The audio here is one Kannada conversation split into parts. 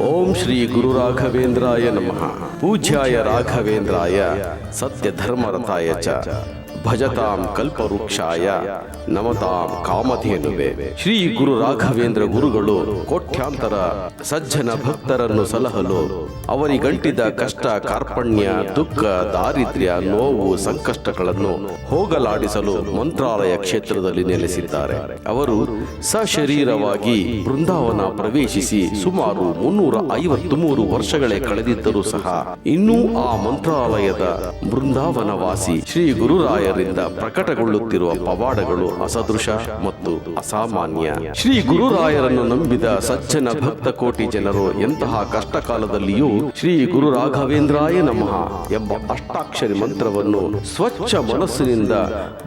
ಓಂ ಶ್ರೀ ಗುರು ರಾಘವೇಂದ್ರಾಯ ನಮಃ ಪೂಜ್ಯಾಯ ರಾಘವೇಂದ್ರಾಯ ಸತ್ಯ ಧರ್ಮರತಾಯ ಚ, ಭಜತಾಂ ಕಲ್ಪವೃಕ್ಷಾಯ, ನಮತಾಂ ಕಾಮಧೇನುವೆ. ಶ್ರೀ ಗುರು ರಾಘವೇಂದ್ರ ಗುರುಗಳು, ಕೋಟ್ಯಾಂತರ ಸಜ್ಜನ ಭಕ್ತರನ್ನು ಸಲಹಲು, ಅವರಿಗಂಟಿದ ಕಷ್ಟ, ಕಾರ್ಪಣ್ಯ, ದುಃಖ, ದಾರಿದ್ರ್ಯ, ನೋವು, ಸಂಕಷ್ಟಗಳನ್ನು ಹೋಗಲಾಡಿಸಲು ಮಂತ್ರಾಲಯ ಕ್ಷೇತ್ರದಲ್ಲಿ ನೆಲೆಸಿದ್ದಾರೆ. ಅವರು ಸಶರೀರವಾಗಿ ಬೃಂದಾವನ ಪ್ರವೇಶಿಸಿ ಸುಮಾರು ಮುನ್ನೂರ ಐವತ್ತು ಮೂರು ವರ್ಷಗಳೇ ಕಳೆದಿದ್ದರೂ ಸಹ ಇನ್ನೂ ಆ ಮಂತ್ರಾಲಯದ ಬೃಂದಾವನವಾಸಿ ಶ್ರೀ ಗುರುರಾಯರಿಂದ ಪ್ರಕಟಗೊಳ್ಳುತ್ತಿರುವ ಪವಾಡಗಳು ಅಸದೃಶ ಮತ್ತು ಅಸಾಮಾನ್ಯ. ಶ್ರೀ ಗುರುರಾಯರನ್ನು ನಂಬಿದ ಸಜ್ಜನ ಭಕ್ತ ಕೋಟಿ ಜನರು ಎಂತಹ ಕಷ್ಟ ಕಾಲದಲ್ಲಿಯೂ ಶ್ರೀ ಗುರು ರಾಘವೇಂದ್ರಾಯ ನಮಃ ಎಂಬ ಅಷ್ಟಾಕ್ಷರಿ ಮಂತ್ರವನ್ನು ಸ್ವಚ್ಛ ಮನಸ್ಸಿನಿಂದ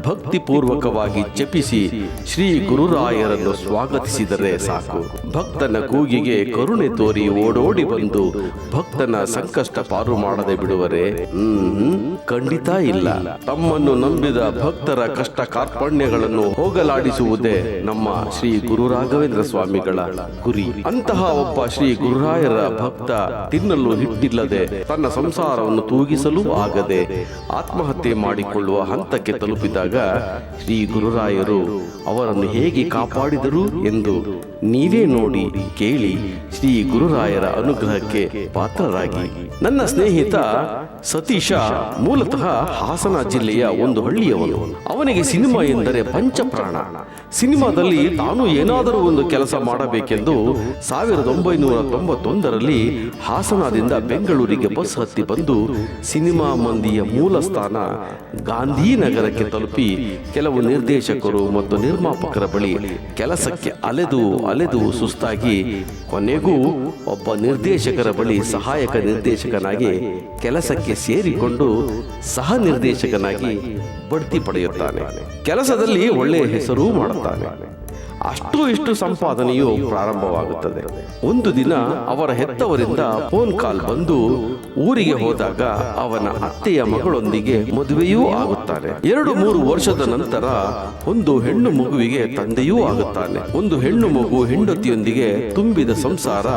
ಭಕ್ತಿಪೂರ್ವಕವಾಗಿ ಜಪಿಸಿ ಶ್ರೀ ಗುರುರಾಯರನ್ನು ಸ್ವಾಗತಿಸಿದರೆ ಸಾಕು. ಭಕ್ತನ ಕೂಗಿಗೆ ಕರುಣೆ ತೋರಿ ಓಡೋಡಿ ಬಂದು ಭಕ್ತನ ಸಂಕಷ್ಟ ಪಾರು ಮಾಡದೆ ಬಿಡುವರೆ? ಖಂಡಿತ ಇಲ್ಲ. ತಮ್ಮನ್ನು ನಂಬಿದ ಭಕ್ತರ ಕಷ್ಟ ಕಾರ್ಪಣ್ಯಗಳನ್ನು ಹೋಗಲಾಡಿಸುವುದೇ ನಮ್ಮ ಶ್ರೀ ಗುರು ರಾಘವೇಂದ್ರ ಸ್ವಾಮಿಗಳ ಗುರಿ. ಅಂತಹ ಒಬ್ಬ ಶ್ರೀ ಗುರುರಾಯರ ಭಕ್ತ ತಿನ್ನಲು ಹಿಟ್ಟಿಲ್ಲದೆ ತನ್ನ ಸಂಸಾರವನ್ನು ತೂಗಿಸಲು ಆಗದೆ ಆತ್ಮಹತ್ಯೆ ಮಾಡಿಕೊಳ್ಳುವ ಹಂತಕ್ಕೆ ತಲುಪಿದಾಗ ಶ್ರೀ ಗುರುರಾಯರು ಅವರನ್ನು ಹೇಗೆ ಕಾಪಾಡಿದರು ಎಂದು ನೀವೇ ನೋಡಿ ಕೇಳಿ ಶ್ರೀ ಗುರುರಾಯರ ಅನುಗ್ರಹಕ್ಕೆ ಪಾತ್ರರಾಗಿ. ನನ್ನ ಸ್ನೇಹಿತ ಸತೀಶ, ಮೂಲತಃ ಹಾಸನ ಜಿಲ್ಲೆಯ ಒಂದು ಹಳ್ಳಿಯವನು. ಅವನಿಗೆ ಸಿನಿಮಾ ಎಂದರೆ ಪಂಚಪ್ರಾಣ. ಸಿನಿಮಾದಲ್ಲಿ ತಾನು ಏನಾದರೂ ಒಂದು ಕೆಲಸ ಮಾಡಬೇಕೆಂದು ಸಾವಿರದ ಒಂಬೈನೂರ ತೊಂಬತ್ತೊಂದರಲ್ಲಿ ಹಾಸನದಿಂದ ಬೆಂಗಳೂರಿಗೆ ಬಸ್ ಹತ್ತಿ ಬಂದು ಸಿನಿಮಾ ಮಂದಿಯ ಮೂಲ ಸ್ಥಾನ ಗಾಂಧಿನಗರಕ್ಕೆ ತಲುಪಿ ಕೆಲವು ನಿರ್ದೇಶಕರು ಮತ್ತು ನಿರ್ಮಾಪಕರ ಬಳಿ ಕೆಲಸಕ್ಕೆ ಅಲೆದು ಅಲೆದು ಸುಸ್ತಾಗಿ ಕೊನೆಗೂ ಒಬ್ಬ ನಿರ್ದೇಶಕರ ಬಳಿ ಸಹಾಯಕ ನಿರ್ದೇಶಕನಾಗಿ ಕೆಲಸಕ್ಕೆ ಸೇರಿಕೊಂಡು ಸಹ ನಿರ್ದೇಶಕನಾಗಿ ಬಡ್ತಿ ಪಡೆಯುತ್ತಾನೆ. ಕೆಲಸದಲ್ಲಿ ಒಳ್ಳೆಯ ಹೆಸರು ಮಾಡುತ್ತಾನೆ. ಅಷ್ಟು ಇಷ್ಟು ಸಂಪಾದನೆಯು ಪ್ರಾರಂಭವಾಗುತ್ತದೆ. ಒಂದು ದಿನ ಅವರ ಹೆತ್ತವರಿಂದ ಫೋನ್ ಕಾಲ್ ಬಂದು ಊರಿಗೆ ಹೋದಾಗ ಅವನ ಅತ್ತೆಯ ಮಗಳೊಂದಿಗೆ ಮದುವೆಯೂ ಆಗುತ್ತಾನೆ. ಎರಡು ಮೂರು ವರ್ಷದ ನಂತರ ಒಂದು ಹೆಣ್ಣು ಮಗುವಿಗೆ ತಂದೆಯೂ ಆಗುತ್ತಾನೆ. ಒಂದು ಹೆಣ್ಣು ಮಗು ಹೆಂಡತಿಯೊಂದಿಗೆ ತುಂಬಿದ ಸಂಸಾರ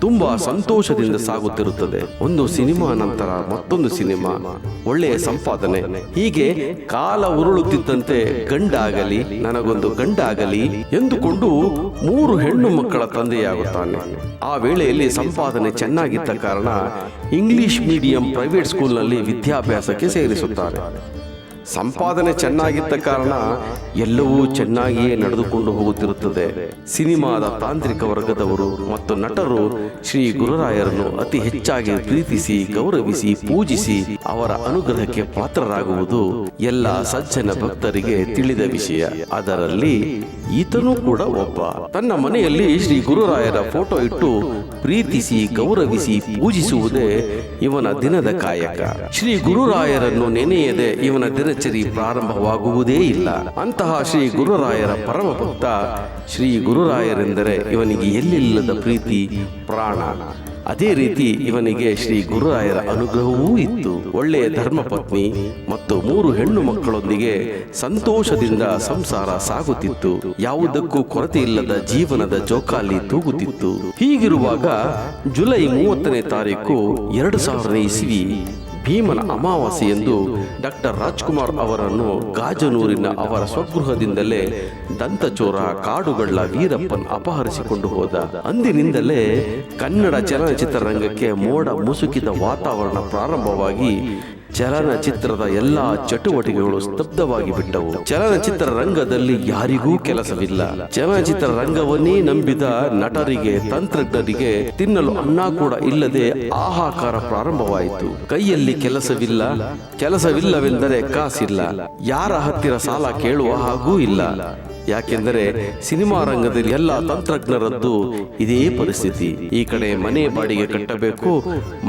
ತುಂಬಾ ಸಂತೋಷದಿಂದ ಸಾಗುತ್ತಿರುತ್ತದೆ. ಒಂದು ಸಿನಿಮಾ ನಂತರ ಮತ್ತೊಂದು ಸಿನಿಮಾ ಒಳ್ಳೆಯ ಸಂಪಾದನೆ. ಹೀಗೆ ಕಾಲ ಉರುಳುತ್ತಿದ್ದಂತೆ ಗಂಡಾಗಲಿ ನನಗೊಂದು ಗಂಡಾಗಲಿ ಎಂದುಕೊಂಡು ಮೂರು ಹೆಣ್ಣು ಮಕ್ಕಳ ತಂದೆಯಾಗುತ್ತಾನೆ. ಆ ವೇಳೆಯಲ್ಲಿ ಸಂಪಾದನೆ ಚೆನ್ನಾಗಿದ್ದ ಕಾರಣ ಇಂಗ್ಲಿಷ್ ಮೀಡಿಯಂ ಪ್ರೈವೇಟ್ ಸ್ಕೂಲ್ನಲ್ಲಿ ವಿದ್ಯಾಭ್ಯಾಸಕ್ಕೆ ಸೇರಿಸುತ್ತಾರೆ. ಸಂಪಾದನೆ ಚೆನ್ನಾಗಿದ್ದ ಕಾರಣ ಎಲ್ಲವೂ ಚೆನ್ನಾಗಿಯೇ ನಡೆದುಕೊಂಡು ಹೋಗುತ್ತಿರುತ್ತದೆ. ಸಿನಿಮಾದ ತಾಂತ್ರಿಕ ವರ್ಗದವರು ಮತ್ತು ನಟರು ಶ್ರೀ ಗುರುರಾಯರನ್ನು ಅತಿ ಹೆಚ್ಚಾಗಿ ಪ್ರೀತಿಸಿ, ಗೌರವಿಸಿ, ಪೂಜಿಸಿ ಅವರ ಅನುಗ್ರಹಕ್ಕೆ ಪಾತ್ರರಾಗುವುದು ಎಲ್ಲ ಸಜ್ಜನ ಭಕ್ತರಿಗೆ ತಿಳಿದ ವಿಷಯ. ಅದರಲ್ಲಿ ಈತನೂ ಕೂಡ ಒಬ್ಬ. ತನ್ನ ಮನೆಯಲ್ಲಿ ಶ್ರೀ ಗುರುರಾಯರ ಫೋಟೋ ಇಟ್ಟು ಪ್ರೀತಿಸಿ, ಗೌರವಿಸಿ, ಪೂಜಿಸುವುದೇ ಇವನ ದಿನದ ಕಾಯಕ. ಶ್ರೀ ಗುರುರಾಯರನ್ನು ನೆನೆಯದೆ ಇವನ ದಿನಚರಿ ಪ್ರಾರಂಭವಾಗುವುದೇ ಇಲ್ಲ. ಅಂತಹ ಶ್ರೀ ಗುರುರಾಯರ ಪರಮ ಭಕ್ತ ಶ್ರೀ ಗುರುರಾಯರೆಂದರೆ ಇವನಿಗೆ ಎಲ್ಲಿಲ್ಲದ ಪ್ರೀತಿ? ಪ್ರಾಣ. ಅದೇ ರೀತಿ ಇವನಿಗೆ ಶ್ರೀ ಗುರುರಾಯರ ಅನುಗ್ರಹವೂ ಇತ್ತು. ಒಳ್ಳೆಯ ಧರ್ಮಪತ್ನಿ ಮತ್ತು ಮೂರು ಹೆಣ್ಣು ಮಕ್ಕಳೊಂದಿಗೆ ಸಂತೋಷದಿಂದ ಸಂಸಾರ ಸಾಗುತ್ತಿತ್ತು. ಯಾವುದಕ್ಕೂ ಕೊರತೆ ಇಲ್ಲದ ಜೀವನದ ಜೋಕಾಲಿ ತೂಗುತ್ತಿತ್ತು. ಹೀಗಿರುವಾಗ ಜುಲೈ ಮೂವತ್ತನೇ ತಾರೀಕು ಎರಡು ಸಾವಿರದ ಇಸ್ವಿ ಭೀಮನ ಅಮಾವಾಸ್ಯೆ ಎಂದು ಡಾಕ್ಟರ್ ರಾಜ್ಕುಮಾರ್ ಅವರನ್ನು ಗಾಜನೂರಿನ ಅವರ ಸ್ವಗೃಹದಿಂದಲೇ ದಂತಚೋರ ಕಾಡುಗಳ್ಳ ವೀರಪ್ಪನ್ ಅಪಹರಿಸಿಕೊಂಡು ಹೋದ. ಅಂದಿನಿಂದಲೇ ಕನ್ನಡ ಚಲನಚಿತ್ರರಂಗಕ್ಕೆ ಮೋಡ ಮುಸುಕಿದ ವಾತಾವರಣ ಪ್ರಾರಂಭವಾಗಿ ಚಲನಚಿತ್ರದ ಎಲ್ಲಾ ಚಟುವಟಿಕೆಗಳು ಸ್ತಬ್ಧವಾಗಿ ಬಿಟ್ಟವು. ಚಲನಚಿತ್ರ ರಂಗದಲ್ಲಿ ಯಾರಿಗೂ ಕೆಲಸವಿಲ್ಲ. ಚಲನಚಿತ್ರ ರಂಗವನ್ನೇ ನಂಬಿದ ನಟರಿಗೆ, ತಂತ್ರಜ್ಞರಿಗೆ ತಿನ್ನಲು ಅನ್ನ ಕೂಡ ಇಲ್ಲದೆ ಆಹಾಕಾರ ಪ್ರಾರಂಭವಾಯಿತು. ಕೈಯಲ್ಲಿ ಕೆಲಸವಿಲ್ಲ. ಕೆಲಸವಿಲ್ಲವೆಂದರೆ ಕಾಸಿಲ್ಲ. ಯಾರ ಹತ್ತಿರ ಸಾಲ ಕೇಳುವ ಹಾಗೂ ಇಲ್ಲ. ಯಾಕೆಂದರೆ ಸಿನಿಮಾ ರಂಗದಲ್ಲಿ ಎಲ್ಲ ತಂತ್ರಜ್ಞರದ್ದು ಇದೇ ಪರಿಸ್ಥಿತಿ. ಈ ಕಡೆ ಮನೆ ಬಾಡಿಗೆ ಕಟ್ಟಬೇಕು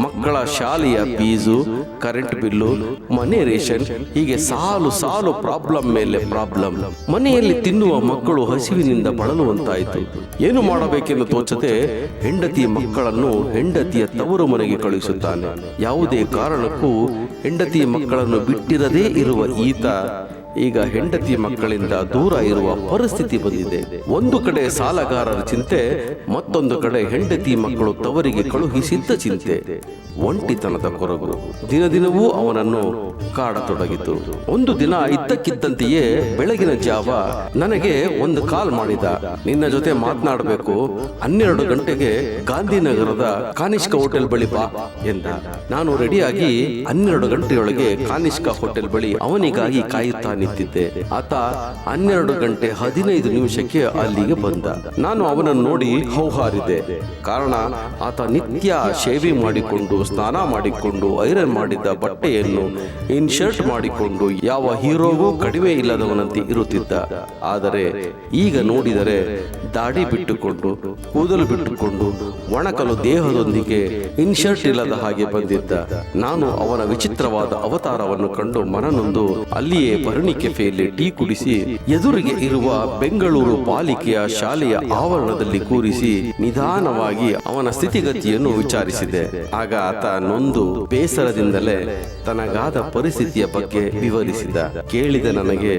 ಮಕ್ಕಳ ಶಾಲೆಯ ಫೀಸು ಕರೆಂಟ್ ಬಿಲ್ ಬಿಲ್ಲು ಮನೆ ರೇಷನ್ ಹೀಗೆ ಸಾಲು ಸಾಲು ಪ್ರಾಬ್ಲಮ್ ಮೇಲೆ ಪ್ರಾಬ್ಲಮ್. ಮನೆಯಲ್ಲಿ ತಿನ್ನುವ ಮಕ್ಕಳು ಹಸಿವಿನಿಂದ ಬಳಲುವಂತಾಯಿತು. ಏನು ಮಾಡಬೇಕೆಂದು ತೋಚದೆ ಹೆಂಡತಿ ಮಕ್ಕಳನ್ನು ಹೆಂಡತಿಯ ತವರು ಮನೆಗೆ ಕಳುಹಿಸುತ್ತಾನೆ. ಯಾವುದೇ ಕಾರಣಕ್ಕೂ ಹೆಂಡತಿ ಮಕ್ಕಳನ್ನು ಬಿಟ್ಟಿರದೇ ಇರುವ ಈತ ಈಗ ಹೆಂಡತಿ ಮಕ್ಕಳಿಂದ ದೂರ ಇರುವ ಪರಿಸ್ಥಿತಿ ಬಂದಿದೆ. ಒಂದು ಕಡೆ ಸಾಲಗಾರರ ಚಿಂತೆ, ಮತ್ತೊಂದು ಕಡೆ ಹೆಂಡತಿ ಮಕ್ಕಳು ತವರಿಗೆ ಕಳುಹಿಸಿದ್ದ ಚಿಂತೆ. ಒಂಟಿತನದ ಕೊರಗು. ದಿನ ದಿನವೂ ಅವನನ್ನು ಕಾಡತೊಡಗಿತು. ಒಂದು ದಿನ ಇದ್ದಕ್ಕಿದ್ದಂತೆಯೇ ಬೆಳಗಿನ ಜಾವ ನನಗೆ ಒಂದು ಕಾಲ್ ಮಾಡಿದ. ನಿನ್ನ ಜೊತೆ ಮಾತನಾಡಬೇಕು. ಹನ್ನೆರಡು ಗಂಟೆಗೆ ಗಾಂಧಿನಗರದ ಕಾನಿಷ್ಕ ಹೋಟೆಲ್ ಬಳಿ ಬಾ ಎಂದ. ನಾನು ರೆಡಿಯಾಗಿ ಹನ್ನೆರಡು ಗಂಟೆಯೊಳಗೆ ಕಾನಿಷ್ಕ ಹೋಟೆಲ್ ಬಳಿ ಅವನಿಗಾಗಿ ಕಾಯುತ್ತಾ ನಿಂತಿದ್ದೆ ಆತ ಹನ್ನೆರಡು ಗಂಟೆ ಹದಿನೈದು ನಿಮಿಷಕ್ಕೆ ಅಲ್ಲಿಗೆ ಬಂದ. ನಾನು ಅವನನ್ನು ನೋಡಿ ಹೌಹಾರಿದೆ. ಕಾರಣ, ಆತ ನಿತ್ಯ ಶೇವಿಂಗ್ ಮಾಡಿಕೊಂಡು, ಸ್ನಾನ ಮಾಡಿಕೊಂಡು, ಐರನ್ ಮಾಡಿದ್ದ ಬಟ್ಟೆಯನ್ನು ಇನ್ ಶರ್ಟ್ ಮಾಡಿಕೊಂಡು, ಯಾವ ಹೀರೋಗೂ ಕಡಿಮೆ ಇಲ್ಲದವನಂತೆ ಇರುತ್ತಿದ್ದ. ಆದರೆ, ಈಗ ನೋಡಿದರೆ ದಾಡಿ ಬಿಟ್ಟುಕೊಂಡು, ಕೂದಲು ಬಿಟ್ಟುಕೊಂಡು, ಒಣಕಲು ದೇಹದೊಂದಿಗೆ ಇನ್ ಶರ್ಟ್ ಇಲ್ಲದ ಹಾಗೆ ಬಂದಿದ್ದ. ನಾನು ಅವನ ವಿಚಿತ್ರವಾದ ಅವತಾರವನ್ನು ಕಂಡು ಮನನೊಂದು ಅಲ್ಲಿಯೇ ಭರಣಿ ಕೆಫೆಯಲ್ಲಿ ಟೀ ಕುಡಿಸಿ, ಎದುರಿಗೆ ಇರುವ ಬೆಂಗಳೂರು ಪಾಲಿಕೆಯ ಶಾಲೆಯ ಆವರಣದಲ್ಲಿ ಕೂರಿಸಿ ನಿಧಾನವಾಗಿ ಅವನ ಸ್ಥಿತಿಗತಿಯನ್ನು ವಿಚಾರಿಸಿದೆ. ಆಗ ಆತ ನೊಂದು ಬೇಸರದಿಂದಲೇ ತನಗಾದ ಪರಿಸ್ಥಿತಿಯ ಬಗ್ಗೆ ವಿವರಿಸಿದ. ಕೇಳಿದ ನನಗೆ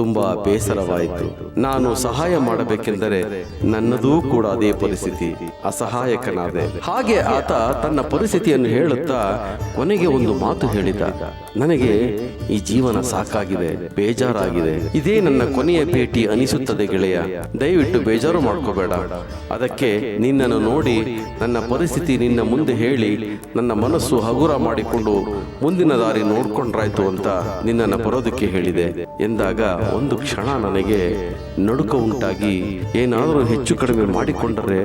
ತುಂಬಾ ಬೇಸರವಾಯಿತು. ನಾನು ಸಹಾಯ ಮಾಡಬೇಕೆಂದರೆ ನನ್ನದೂ ಕೂಡ ಅದೇ ಪರಿಸ್ಥಿತಿ. ಅಸಹಾಯಕನಾದೆ. ಹಾಗೆ ಆತ ತನ್ನ ಪರಿಸ್ಥಿತಿಯನ್ನು ಹೇಳುತ್ತಾ ಕೊನೆಗೆ ಒಂದು ಮಾತು ಹೇಳಿದ. ನನಗೆ ಈ ಜೀವನ ಸಾಕಾಗಿದೆ ಬೇಜಾರಾಗಿದೆ. ಇದೇ ನನ್ನ ಕೊನೆಯ ಭೇಟಿ ಅನಿಸುತ್ತದೆ ಗೆಳೆಯ. ದಯವಿಟ್ಟು ಬೇಜಾರು ಮಾಡ್ಕೋಬೇಡ. ಅದಕ್ಕೆ ನಿನ್ನನ್ನು ನೋಡಿ ನನ್ನ ಪರಿಸ್ಥಿತಿ ನಿನ್ನ ಮುಂದೆ ಹೇಳಿ ನನ್ನ ಮನಸ್ಸು ಹಗುರ ಮಾಡಿಕೊಂಡು ಮುಂದಿನ ದಾರಿ ನೋಡ್ಕೊಂಡ್ರಾಯ್ತು ಅಂತ ನಿನ್ನನ್ನು ಬರೋದಕ್ಕೆ ಹೇಳಿದೆ. ಎಂದಾಗ ಒಂದು ಕ್ಷಣ ನನಗೆ ನಡುಕ ಉಂಟಾಗಿ, ಏನಾದರೂ ಹೆಚ್ಚು ಕಡಿಮೆ ಮಾಡಿಕೊಂಡರೆ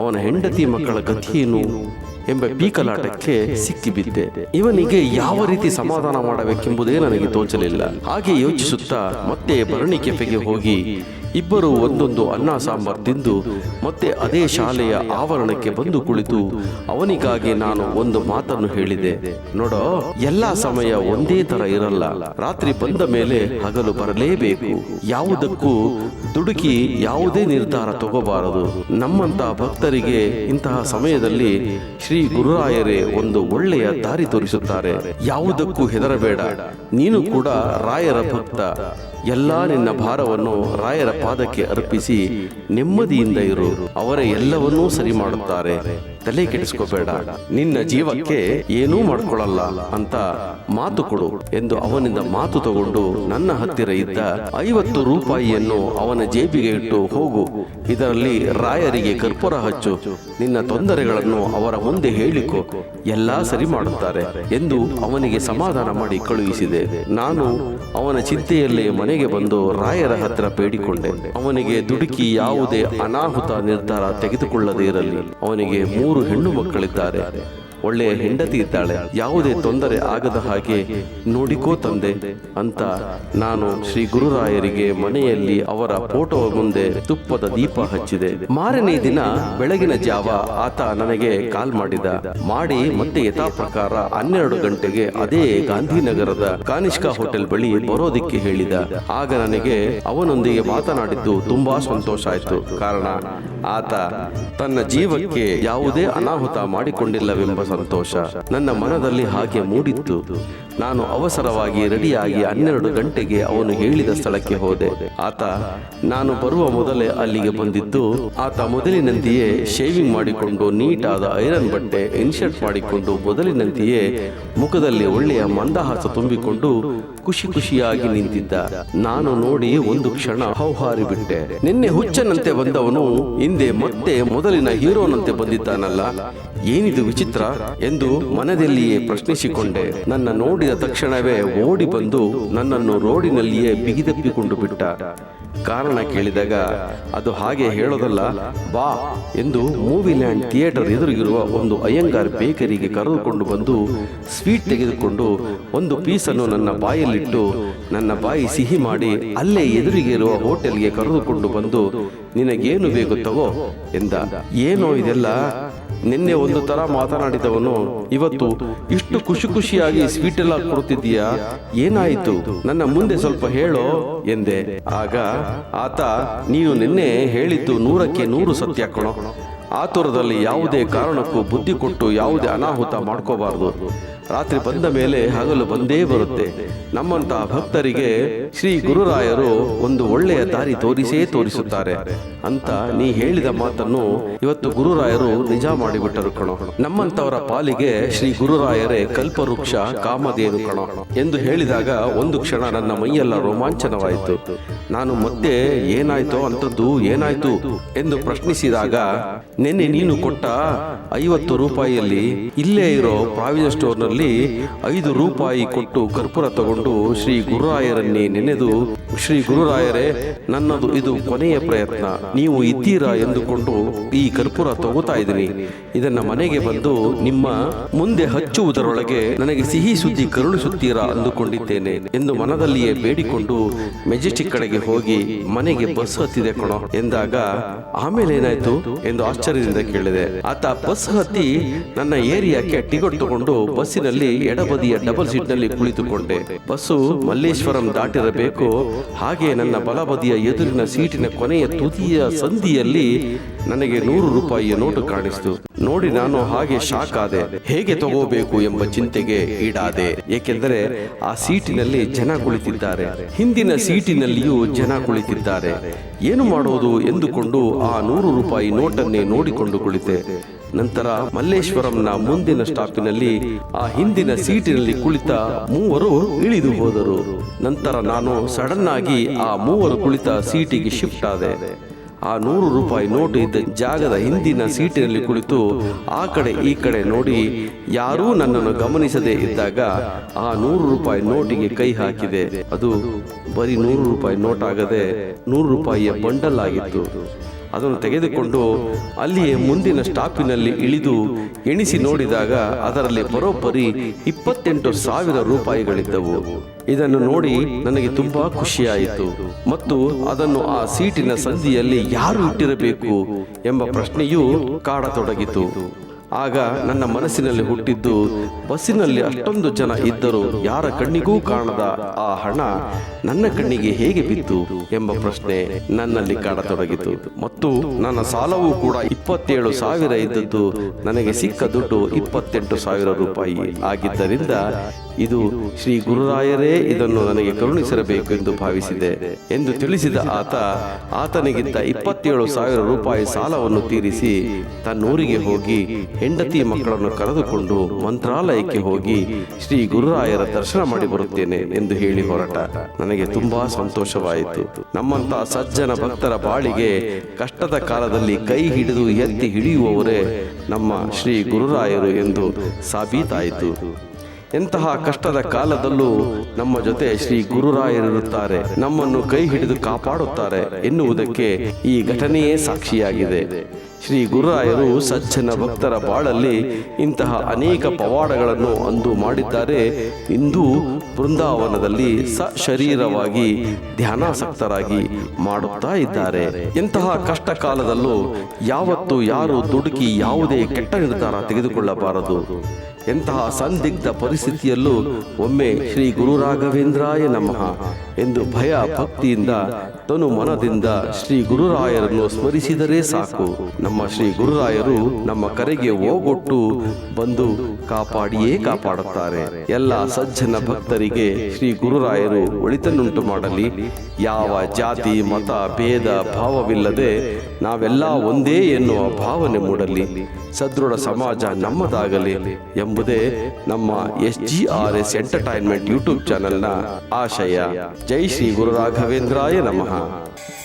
ಅವನ ಹೆಂಡತಿ ಮಕ್ಕಳ ಗತಿಯೇನು ಎಂಬ ಪೀಕಲಾಟಕ್ಕೆ ಸಿಕ್ಕಿಬಿದ್ದೆ. ಇವನಿಗೆ ಯಾವ ರೀತಿ ಸಮಾಧಾನ ಮಾಡಬೇಕೆಂಬುದೇ ನನಗೆ ತೋಚಲಿಲ್ಲ. ಹಾಗೆ ಯೋಚಿಸುತ್ತಾ ಮತ್ತೆ ಭರಣಿ ಕೆಫೆಗೆ ಹೋಗಿ ಇಬ್ಬರು ಒಂದೊಂದು ಅನ್ನ ಸಾಂಬಾರ್ ತಿಂದು ಮತ್ತೆ ಅದೇ ಶಾಲೆಯ ಆವರಣಕ್ಕೆ ಬಂದು ಕುಳಿತು ಅವನಿಗಾಗಿ ನಾನು ಒಂದು ಮಾತನ್ನು ಹೇಳಿದೆ. ನೋಡೋ, ಎಲ್ಲಾ ಸಮಯ ಒಂದೇ ತರ ಇರಲ್ಲ. ರಾತ್ರಿ ಬಂದ ಮೇಲೆ ಹಗಲು ಬರಲೇಬೇಕು. ಯಾವುದಕ್ಕೂ ದುಡುಕಿ ಯಾವುದೇ ನಿರ್ಧಾರ ತಗೋಬಾರದು. ನಮ್ಮಂತ ಭಕ್ತರಿಗೆ ಇಂತಹ ಸಮಯದಲ್ಲಿ ಶ್ರೀ ಗುರುರಾಯರೇ ಒಂದು ಒಳ್ಳೆಯ ದಾರಿ ತೋರಿಸುತ್ತಾರೆ. ಯಾವುದಕ್ಕೂ ಹೆದರಬೇಡ. ನೀನು ಕೂಡ ರಾಯರ ಭಕ್ತ. ಎಲ್ಲಾ ನಿನ್ನ ಭಾರವನ್ನು ರಾಯರ ಪಾದಕ್ಕೆ ಅರ್ಪಿಸಿ ನೆಮ್ಮದಿಯಿಂದ ಇರು. ಅವರ ಎಲ್ಲವನ್ನೂ ಸರಿ ಮಾಡುತ್ತಾರೆ ತಲೆ ಕೆಡಿಸ್ಕೋಬೇಡ. ನಿನ್ನ ಜೀವಕ್ಕೆ ಏನೂ ಮಾಡ್ಕೊಳ್ಳಲ್ಲ ಅಂತ ಮಾತು ಕೊಡು ಎಂದು ಅವನಿಂದ ಮಾತು ತಗೊಂಡು ನನ್ನ ಹತ್ತಿರ ಇದ್ದ ಐವತ್ತು ರೂಪಾಯಿಯನ್ನು ಅವನ ಜೇಬಿಗೆ ಇಟ್ಟು ಹೋಗು. ಇದರಲ್ಲಿ ರಾಯರಿಗೆ ಕರ್ಪೂರ ಹಚ್ಚು. ನಿನ್ನ ತೊಂದರೆಗಳನ್ನು ಅವರ ಮುಂದೆ ಹೇಳಿಕೊ. ಎಲ್ಲಾ ಸರಿ ಮಾಡುತ್ತಾರೆ ಎಂದು ಅವನಿಗೆ ಸಮಾಧಾನ ಮಾಡಿ ಕಳುಹಿಸಿದೆ. ನಾನು ಅವನ ಚಿಂತೆಯಲ್ಲೇ ಮನೆಗೆ ಬಂದು ರಾಯರ ಹತ್ತಿರ ಬೇಡಿಕೊಂಡೆ. ಅವನಿಗೆ ದುಡುಕಿ ಯಾವುದೇ ಅನಾಹುತ ನಿರ್ಧಾರ ತೆಗೆದುಕೊಳ್ಳದೇ ಇರಲಿ. ಅವನಿಗೆ ಹೆಣ್ಣು ಮಕ್ಕಳಿದ್ದಾರೆ. ಒಳ್ಳೆಯ ಹೆಂಡತಿ ಇದ್ದಾಳೆ. ಯಾವುದೇ ತೊಂದರೆ ಆಗದ ಹಾಗೆ ನೋಡಿಕೋ ತಂದೆ ಅಂತ ನಾನು ಶ್ರೀ ಗುರುರಾಯರಿಗೆ ಮನೆಯಲ್ಲಿ ಅವರ ಫೋಟೋ ಮುಂದೆ ತುಪ್ಪದ ದೀಪ ಹಚ್ಚಿದೆ. ಮಾರನೇ ದಿನ ಬೆಳಗಿನ ಜಾವ ಆತ ನನಗೆ ಕಾಲ್ ಮಾಡಿದ. ಮಾಡಿ ಮತ್ತೆ ಯಥಾ ಪ್ರಕಾರ ಹನ್ನೆರಡು ಗಂಟೆಗೆ ಅದೇ ಗಾಂಧಿನಗರದ ಕಾನಿಷ್ಕಾ ಹೋಟೆಲ್ ಬಳಿ ಬರೋದಿಕ್ಕೆ ಹೇಳಿದ. ಆಗ ನನಗೆ ಅವನೊಂದಿಗೆ ಮಾತನಾಡಿದ್ದು ತುಂಬಾ ಸಂತೋಷ ಆಯ್ತು. ಕಾರಣ ಆತ ತನ್ನ ಜೀವಕ್ಕೆ ಯಾವುದೇ ಅನಾಹುತ ಮಾಡಿಕೊಂಡಿಲ್ಲವೆಂಬ ಸಂತೋಷ. ನನ್ನ ಮನದಲ್ಲಿ ಹಾಗೆ ಮೂಡಿತ್ತು. ನಾನು ಅವಸರವಾಗಿ ರೆಡಿಯಾಗಿ ಹನ್ನೆರಡು ಗಂಟೆಗೆ ಅವನು ಹೇಳಿದ ಸ್ಥಳಕ್ಕೆ ಹೋದೆ. ಆತ, ನಾನು ಬರುವ ಮೊದಲೇ ಅಲ್ಲಿಗೆ ಬಂದಿದ್ದು, ಆತ ಮೊದಲಿನಂತೆಯೇ ಶೇವಿಂಗ್ ಮಾಡಿಕೊಂಡು ನೀಟಾದ ಐರನ್ ಬಟ್ಟೆ, ಇನ್ಶರ್ಟ್ ಮಾಡಿಕೊಂಡು ಮೊದಲಿನಂತೆಯೇ ಮುಖದಲ್ಲಿ ಒಳ್ಳೆಯ ಮಂದಹಾಸ ತುಂಬಿಕೊಂಡು ಖುಷಿ ಖುಷಿಯಾಗಿ ನಿಂತಿದ್ದ. ನಾನು ನೋಡಿ ಒಂದು ಕ್ಷಣ ಹೌಹಾರಿ ಬಿಟ್ಟೆ ನಿನ್ನೆ ಹುಚ್ಚನಂತೆ ಬಂದವನು ಹಿಂದೆ ಮತ್ತೆ ಮೊದಲಿನ ಹೀರೋನಂತೆ ಬಂದಿದ್ದಾನಲ್ಲ. ಏನಿದು ವಿಚಿತ್ರ ಎಂದು ಮನದಲ್ಲಿಯೇ ಪ್ರಶ್ನಿಸಿಕೊಂಡೆ. ನನ್ನ ನೋಡಿದ ತಕ್ಷಣವೇ ಓಡಿ ಬಂದು ನನ್ನನ್ನು ರೋಡಿನಲ್ಲಿಯೇ ಬಿಗಿದಪ್ಪಿಕೊಂಡು ಬಿಟ್ಟ. ಕಾರಣ ಕೇಳಿದಾಗ, ಅದು ಹಾಗೆ ಹೇಳೋದಲ್ಲ, ಬಾ ಎಂದು ಮೂವಿಲ್ಯಾಂಡ್ ಥಿಯೇಟರ್ ಎದುರಿಗಿರುವ ಒಂದು ಅಯ್ಯಂಗಾರ್ ಬೇಕರಿಗೆ ಕರೆದುಕೊಂಡು ಬಂದು ಸ್ವೀಟ್ ತೆಗೆದುಕೊಂಡು ಒಂದು ಪೀಸನ್ನು ನನ್ನ ಬಾಯಲ್ಲಿಟ್ಟು, ನನ್ನ ಬಾಯಿ ಸಿಹಿ ಮಾಡಿ ಅಲ್ಲೇ ಎದುರಿಗಿರುವ ಹೋಟೆಲ್ಗೆ ಕರೆದುಕೊಂಡು ಬಂದು, ನಿನಗೇನು ಬೇಕು ತಗೋ ಎಂದ. ಏನೋ ಇದೆಲ್ಲ? ನಿನ್ನೆ ಒಂದು ತರ ಮಾತನಾಡಿದವನು ಇವತ್ತು ಇಷ್ಟು ಖುಷಿ ಖುಷಿಯಾಗಿ ಸ್ವೀಟ್ ಎಲ್ಲ ಕೊಡ್ತಿದ್ದೀಯಾ? ಏನಾಯಿತು? ನನ್ನ ಮುಂದೆ ಸ್ವಲ್ಪ ಹೇಳೋ ಎಂದೆ. ಆಗ ಆತ ನೀನು ನಿನ್ನೆ ಹೇಳಿದ್ದು ನೂರಕ್ಕೆ ನೂರು ಸತ್ಯ ಕಣೋ. ಆತುರದಲ್ಲಿ ಯಾವುದೇ ಕಾರಣಕ್ಕೂ ಬುದ್ಧಿ ಕೊಟ್ಟು ಯಾವುದೇ ಅನಾಹುತ ಮಾಡ್ಕೋಬಾರದು. ರಾತ್ರಿ ಬಂದ ಮೇಲೆ ಹಗಲು ಬಂದೇ ಬರುತ್ತೆ. ನಮ್ಮಂತಹ ಭಕ್ತರಿಗೆ ಶ್ರೀ ಗುರುರಾಯರು ಒಂದು ಒಳ್ಳೆಯ ದಾರಿ ತೋರಿಸೇ ತೋರಿಸುತ್ತಾರೆ. ಅಂತ ನೀ ಹೇಳಿದ ಮಾತನ್ನು ಇವತ್ತು ಗುರುರಾಯರು ನಿಜ ಮಾಡಿಬಿಟ್ಟರು ಕಣೋ. ನಮ್ಮಂತವರ ಪಾಲಿಗೆ ಶ್ರೀ ಗುರುರಾಯರೇ ಕಲ್ಪವೃಕ್ಷ ಕಾಮಧೇನು ಕಣೋ. ಎಂದು ಹೇಳಿದಾಗ ಒಂದು ಕ್ಷಣ ನನ್ನ ಮೈಯೆಲ್ಲ ರೋಮಾಂಚನವಾಯಿತು. ನಾನು ಮತ್ತೆ ಏನಾಯ್ತೋ ಅಂತದ್ದು ಏನಾಯ್ತು ಎಂದು ಪ್ರಶ್ನಿಸಿದಾಗ, ನಿನ್ನೆ ನೀನು ಕೊಟ್ಟ ಐವತ್ತು ರೂಪಾಯಿಯಲ್ಲಿ ಇಲ್ಲೇ ಇರೋ ಪ್ರಾವಿಜನ್ ಸ್ಟೋರ್ನಲ್ಲಿ ಐದು ರೂಪಾಯಿ ಕೊಟ್ಟು ಕರ್ಪೂರ ತಗೊಂಡು ಶ್ರೀ ಗುರುರಾಯರನ್ನೇ ನೆನೆದು, ಶ್ರೀ ಗುರುರಾಯರೇ, ನನ್ನದು ಇದು ಕೊನೆಯ ಪ್ರಯತ್ನ. ನೀವು ಇದ್ದೀರಾ ಎಂದುಕೊಂಡು ಈ ಕರ್ಪೂರ ತಗೋತಾ ಇದ್ದೀನಿ. ಇದನ್ನ ಮನೆಗೆ ಬಂದು ನಿಮ್ಮ ಮುಂದೆ ಹಚ್ಚುವುದರೊಳಗೆ ನನಗೆ ಸಿಹಿ ಸುದ್ದಿ ಕರುಣಿಸುತ್ತೀರಾ ಅಂದುಕೊಂಡಿದ್ದೇನೆ ಎಂದು ಮನದಲ್ಲಿಯೇ ಬೇಡಿಕೊಂಡು ಮೆಜೆಸ್ಟಿಕ್ ಕಡೆಗೆ ಹೋಗಿ ಮನೆಗೆ ಬಸ್ ಹತ್ತಿದೆ ಕಣೋ ಎಂದಾಗ, ಆಮೇಲೆ ಏನಾಯ್ತು ಎಂದು ಆಶ್ಚರ್ಯದಿಂದ ಕೇಳಿದೆ. ಆತ ಬಸ್ ಹತ್ತಿ ನನ್ನ ಏರಿಯಾಕ್ಕೆ ಟಿಕೆಟ್ ತಗೊಂಡು ಬಸ್ಸಿನಲ್ಲಿ ಎಡಬದಿಯ ಡಬಲ್ ಸೀಟ್ನಲ್ಲಿ ಕುಳಿತುಕೊಂಡೆ. ಬಸ್ಸು ಮಲ್ಲೇಶ್ವರಂ ದಾಟಿರಬೇಕು. ಹಾಗೆ ನನ್ನ ಬಲಬದಿಯ ಎದುರಿನ ಸೀಟಿನ ಕೊನೆಯ ತುದಿಯ ಸಂಧಿಯಲ್ಲಿ ನನಗೆ ನೂರು ರೂಪಾಯಿಯ ನೋಟು ಕಾಣಿಸ್ತು. ನೋಡಿ ನಾನು ಹಾಗೆ ಶಾಕ್ ಆದೆ. ಹೇಗೆ ತಗೋಬೇಕು ಎಂಬ ಚಿಂತೆಗೆ ಈಡಾದೆ. ಏಕೆಂದರೆ ಆ ಸೀಟಿನಲ್ಲಿ ಜನ ಕುಳಿತಿದ್ದಾರೆ. ಹಿಂದಿನ ಸೀಟಿನಲ್ಲಿಯೂ ಜನ ಕುಳಿತಿದ್ದಾರೆ. ಏನು ಮಾಡೋದು ಎಂದುಕೊಂಡು ಆ ನೂರು ರೂಪಾಯಿ ನೋಟನ್ನೇ ನೋಡಿಕೊಂಡು ಕುಳಿತೆ. ನಂತರ ಮಲ್ಲೇಶ್ವರಂನ ಮುಂದಿನ ಸ್ಟಾಪಿನಲ್ಲಿ, ಆ ಹಿಂದಿನ ಸೀಟಿನಲ್ಲಿ ಕುಳಿತ ಮೂವರು ಇಳಿದು ಹೋದರು. ನಂತರ ನಾನು ಸಡನ್ ಆಗಿ ಆ ಮೂವರು ಕುಳಿತ ಸೀಟಿಗೆ ಶಿಫ್ಟ್ ಆದೆ. ಆ ನೂರು ರೂಪಾಯಿ ನೋಟು ಇದ್ದ ಜಾಗದ ಹಿಂದಿನ ಸೀಟಿನಲ್ಲಿ ಕುಳಿತು ಆ ಕಡೆ ಈ ಕಡೆ ನೋಡಿ, ಯಾರೂ ನನ್ನನ್ನು ಗಮನಿಸದೇ ಇದ್ದಾಗ ಆ ನೂರು ರೂಪಾಯಿ ನೋಟಿಗೆ ಕೈ ಹಾಕಿದೆ. ಅದು ಬರೀ ನೂರು ರೂಪಾಯಿ ನೋಟ್ ಆಗದೆ ನೂರು ರೂಪಾಯಿಯ ಬಂಡಲ್ ಆಗಿತ್ತು. ಅದನ್ನು ತೆಗೆದುಕೊಂಡು ಅಲ್ಲಿಯೇ ಮುಂದಿನ ಸ್ಟಾಪಿನಲ್ಲಿ ಇಳಿದು ಎಣಿಸಿ ನೋಡಿದಾಗ ಅದರಲ್ಲಿ ಬರೋಬ್ಬರಿ ಇಪ್ಪತ್ತೆಂಟು ಸಾವಿರ ರೂಪಾಯಿಗಳಿದ್ದವು. ಇದನ್ನು ನೋಡಿ ನನಗೆ ತುಂಬಾ ಖುಷಿಯಾಯಿತು ಮತ್ತು ಅದನ್ನು ಆ ಸೀಟಿನ ಸಂಧಿಯಲ್ಲಿ ಯಾರು ಇಟ್ಟಿರಬೇಕು ಎಂಬ ಪ್ರಶ್ನೆಯೂ ಕಾಡತೊಡಗಿತು. ಆಗ ನನ್ನ ಮನಸ್ಸಿನಲ್ಲಿ ಹುಟ್ಟಿದ್ದು ಬಸ್ಸಿನಲ್ಲಿ ಅಷ್ಟೊಂದು ಜನ ಇದ್ದರೂ ಯಾರ ಕಣ್ಣಿಗೂ ಕಾಣದ ಆ ಹಣ ನನ್ನ ಕಣ್ಣಿಗೆ ಹೇಗೆ ಬಿತ್ತು ಎಂಬ ಪ್ರಶ್ನೆ ನನ್ನಲ್ಲಿ ಕಾಡತೊಡಗಿತು. ಮತ್ತು ನನ್ನ ಸಾಲವೂ ಕೂಡ ಇಪ್ಪತ್ತೇಳು ಸಾವಿರ ಇದ್ದದ್ದು ನನಗೆ ಸಿಕ್ಕ ದುಡ್ಡು ಇಪ್ಪತ್ತೆಂಟು ಸಾವಿರ ರೂಪಾಯಿ. ಆಗಿದ್ದರಿಂದ ಇದು ಶ್ರೀ ಗುರುರಾಯರೇ ಇದನ್ನು ನನಗೆ ಕರುಣಿಸಿರಬೇಕು ಎಂದು ಭಾವಿಸಿದೆ ಎಂದು ತಿಳಿಸಿದ ಆತ, ಆತನಿಗಿಂತ ಇಪ್ಪತ್ತೇಳು ಸಾವಿರ ರೂಪಾಯಿ ಸಾಲವನ್ನು ತೀರಿಸಿ ತನ್ನೂರಿಗೆ ಹೋಗಿ ಹೆಂಡತಿ ಮಕ್ಕಳನ್ನು ಕರೆದುಕೊಂಡು ಮಂತ್ರಾಲಯಕ್ಕೆ ಹೋಗಿ ಶ್ರೀ ಗುರುರಾಯರ ದರ್ಶನ ಮಾಡಿ ಬರುತ್ತೇನೆ ಎಂದು ಹೇಳಿ ಹೊರಟ. ನನಗೆ ತುಂಬಾ ಸಂತೋಷವಾಯಿತು. ನಮ್ಮಂತ ಸಜ್ಜನ ಭಕ್ತರ ಬಾಳಿಗೆ ಕಷ್ಟದ ಕಾಲದಲ್ಲಿ ಕೈ ಹಿಡಿದು ಎತ್ತಿ ಹಿಡಿಯುವವರೇ ನಮ್ಮ ಶ್ರೀ ಗುರುರಾಯರು ಎಂದು ಸಾಬೀತಾಯಿತು. ಎಂತಹ ಕಷ್ಟದ ಕಾಲದಲ್ಲೂ ನಮ್ಮ ಜೊತೆ ಶ್ರೀ ಗುರುರಾಯರಿರುತ್ತಾರೆ ನಮ್ಮನ್ನು ಕೈ ಹಿಡಿದು ಕಾಪಾಡುತ್ತಾರೆ ಎನ್ನುವುದಕ್ಕೆ ಈ ಘಟನೆಯೇ ಸಾಕ್ಷಿಯಾಗಿದೆ. ಶ್ರೀ ಗುರುರಾಯರು ಸಜ್ಜನ ಭಕ್ತರ ಬಾಳಲ್ಲಿ ಇಂತಹ ಅನೇಕ ಪವಾಡಗಳನ್ನು ಅಂದು ಮಾಡಿದ್ದಾರೆ. ಇಂದು ಬೃಂದಾವನದಲ್ಲಿ ಸಶರೀರವಾಗಿ ಧ್ಯಾನಾಸಕ್ತರಾಗಿ ಮಾಡುತ್ತಾ ಇದ್ದಾರೆ. ಇಂತಹ ಕಷ್ಟ ಕಾಲದಲ್ಲೂ ಯಾವತ್ತು ಯಾರು ದುಡುಕಿ ಯಾವುದೇ ಕೆಟ್ಟ ನಿರ್ಧಾರ ತೆಗೆದುಕೊಳ್ಳಬಾರದು. ಎಂತಹ ಸಂದಿಗ್ಧ ಪರಿಸ್ಥಿತಿಯಲ್ಲೂ ಒಮ್ಮೆ ಶ್ರೀ ಗುರು ರಾಘವೇಂದ್ರಾಯ ನಮಃ ಎಂದು ಭಯ ಭಕ್ತಿಯಿಂದ ತನು ಮನದಿಂದ ಶ್ರೀ ಗುರುರಾಯರನ್ನು ಸ್ಮರಿಸಿದರೆ ಸಾಕು. ನಮ್ಮ ಶ್ರೀ ಗುರುರಾಯರು ನಮ್ಮ ಕರೆಗೆ ಓಗೊಟ್ಟು ಬಂದು ಕಾಪಾಡಿಯೇ ಕಾಪಾಡುತ್ತಾರೆ. ಎಲ್ಲ ಸಜ್ಜನ ಭಕ್ತರಿಗೆ ಶ್ರೀ ಗುರುರಾಯರು ಒಳಿತನ್ನುಂಟು ಮಾಡಲಿ. ಯಾವ ಜಾತಿ, ಮತ, ಭೇದ, ಭಾವವಿಲ್ಲದೆ ನಾವೆಲ್ಲ ಒಂದೇ ಎನ್ನುವ ಭಾವನೆ ಮೂಡಲಿ. ಸದೃಢ ಸಮಾಜ ನಮ್ಮದಾಗಲಿ ಎಂಬುದೇ ನಮ್ಮ S G R S entertainment YouTube ಚಾನೆಲ್ನ ಆಶಯ. ಜೈ ಶ್ರೀ ಗುರು ರಾಘವೇಂದ್ರಾಯ ನಮಃ